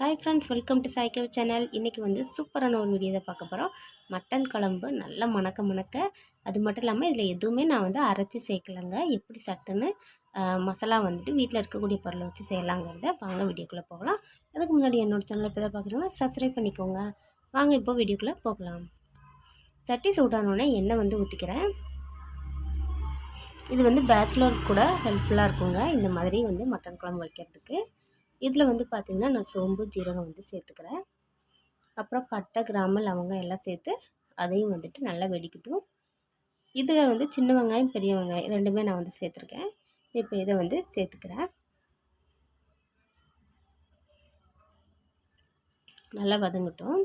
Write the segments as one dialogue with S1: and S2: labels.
S1: Hi friends welcome to Saigav channel இன்றைக்கி வந்து சூப்பரான ஒரு வீடியோ தான் பார்க்க போகிறோம் மட்டன் குழம்பு நல்லா மணக்க மணக்க. அது மட்டும் இல்லாமல் இதில் எதுவுமே நான் வந்து அரைச்சி சேர்க்கலங்க. எப்படி சட்டுன்னு மசாலா வந்துட்டு வீட்டில் இருக்கக்கூடிய பொருளை வச்சு செய்யலாங்கிறத வாங்க வீடியோக்குள்ளே போகலாம். அதுக்கு முன்னாடி என்னோடய சேனல் இப்போ தான் பார்க்குறீங்கன்னா சப்ஸ்கிரைப் பண்ணிக்கோங்க. வாங்க இப்போ வீடியோக்குள்ளே போகலாம். சட்டி சூடானோடனே எண்ணெய் வந்து ஊற்றிக்கிறேன் இது வந்து பேச்சுலர் கூட ஹெல்ப்ஃபுல்லாக இருக்குங்க. இந்த மாதிரி வந்து மட்டன் குழம்பு வைக்கிறதுக்கு. இதில் வந்து பார்த்திங்கன்னா நான் சோம்பு ஜீரகம் வந்து சேர்த்துக்கிறேன். அப்புறம் பட்டை கிராம லவங்கம் எல்லாம் சேர்த்து அதையும் வந்துட்டு நல்லா வெடிக்கட்டும். இதில் வந்து சின்ன வெங்காயம் பெரிய வெங்காயம் ரெண்டுமே நான் வந்து சேர்த்துருக்கேன். இப்போ இதை வந்து சேர்த்துக்கிறேன். நல்லா வதங்கட்டும்.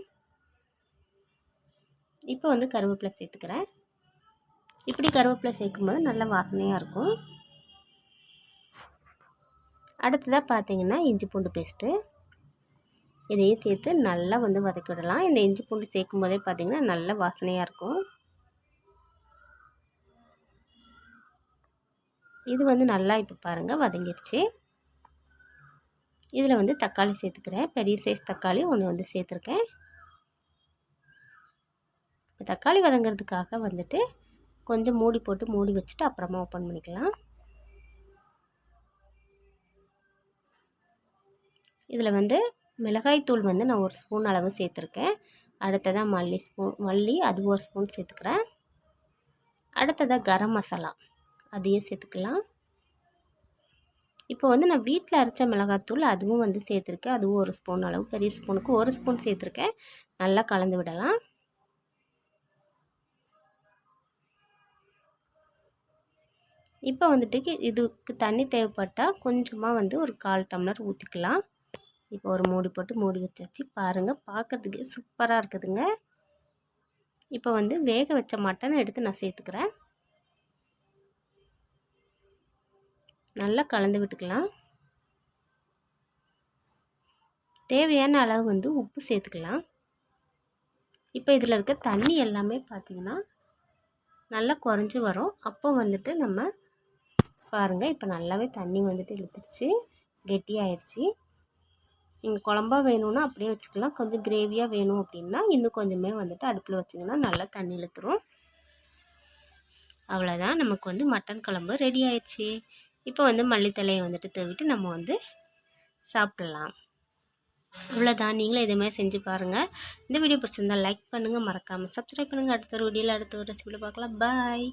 S1: இப்போ வந்து கருவேப்பிலை சேர்த்துக்கிறேன். இப்படி கருவேப்பிலை சேர்க்கும்போது நல்லா வாசனையாக இருக்கும். அடுத்ததாக பார்த்தீங்கன்னா இஞ்சி பூண்டு பேஸ்ட்டு இதையும் சேர்த்து நல்லா வந்து வதக்கி விடலாம். இந்த இஞ்சி பூண்டு சேர்க்கும் போதே பார்த்திங்கன்னா நல்ல வாசனையாக இருக்கும். இது வந்து நல்லா இப்போ பாருங்கள் வதங்கிருச்சு. இதில் வந்து தக்காளி சேர்த்துக்கிறேன். பெரிய சைஸ் தக்காளி ஒன்று வந்து சேர்த்துருக்கேன். தக்காளி வதங்கிறதுக்காக வந்துட்டு கொஞ்சம் மூடி போட்டு மூடி வச்சுட்டு அப்புறமா ஓப்பன் பண்ணிக்கலாம். இதில் வந்து மிளகாய்த்தூள் வந்து நான் ஒரு ஸ்பூன் அளவு சேர்த்துருக்கேன். அடுத்ததாக மல்லி ஸ்பூன் மல்லி அது ஒரு ஸ்பூன் சேர்த்துக்கிறேன். அடுத்ததாக கரம் மசாலா அதையும் சேர்த்துக்கலாம். இப்போ வந்து நான் வீட்டில் அரைச்ச மிளகாத்தூள் அதுவும் வந்து சேர்த்துருக்கேன். அதுவும் ஒரு ஸ்பூன் அளவு பெரிய ஸ்பூனுக்கு ஒரு ஸ்பூன் சேர்த்துருக்கேன். நல்லா கலந்து விடலாம். இப்போ வந்துட்டு இதுக்கு தண்ணி தேவைப்பட்டால் கொஞ்சமாக வந்து ஒரு கால் டம்ளர் ஊற்றிக்கலாம் இப்போ ஒரு மூடி போட்டு மூடி வச்சாச்சு. பாருங்கள் பார்க்குறதுக்கு சூப்பராக இருக்குதுங்க. இப்போ வந்து வேக வச்ச மட்டன் எடுத்து நான் சேர்த்துக்கிறேன். நல்லா கலந்து விட்டுக்கலாம். தேவையான அளவு வந்து உப்பு சேர்த்துக்கலாம். இப்போ இதில் இருக்க தண்ணி எல்லாமே பார்த்திங்கன்னா நல்லா குறைஞ்சி வரும். அப்போ வந்துட்டு நம்ம பாருங்கள் இப்போ நல்லாவே தண்ணி வந்துட்டு இழுத்துருச்சு கெட்டியாயிருச்சு. நீங்கள் குழம்பா வேணும்னா அப்படியே வச்சுக்கலாம். கொஞ்சம் கிரேவியாக வேணும் அப்படின்னா இன்னும் கொஞ்சமே வந்துட்டு அடுப்பில் வச்சிங்கன்னா நல்லா தண்ணி இழுத்துரும். அவ்வளோதான் நமக்கு வந்து மட்டன் குழம்பு ரெடி ஆயிடுச்சு. இப்போ வந்து மல்லித்தலையை வந்துட்டு தவிட்டு நம்ம வந்து சாப்பிட்லாம். அவ்வளோதான் நீங்களும் இதேமாதிரி செஞ்சு பாருங்கள் இந்த வீடியோ பிடிச்சிருந்தால் லைக் பண்ணுங்கள் மறக்காமல் சப்ஸ்கிரைப் பண்ணுங்கள் அடுத்த ஒரு வீடியோவில் அடுத்த ஒரு ரெசிபியில் பார்க்கலாம். பாய்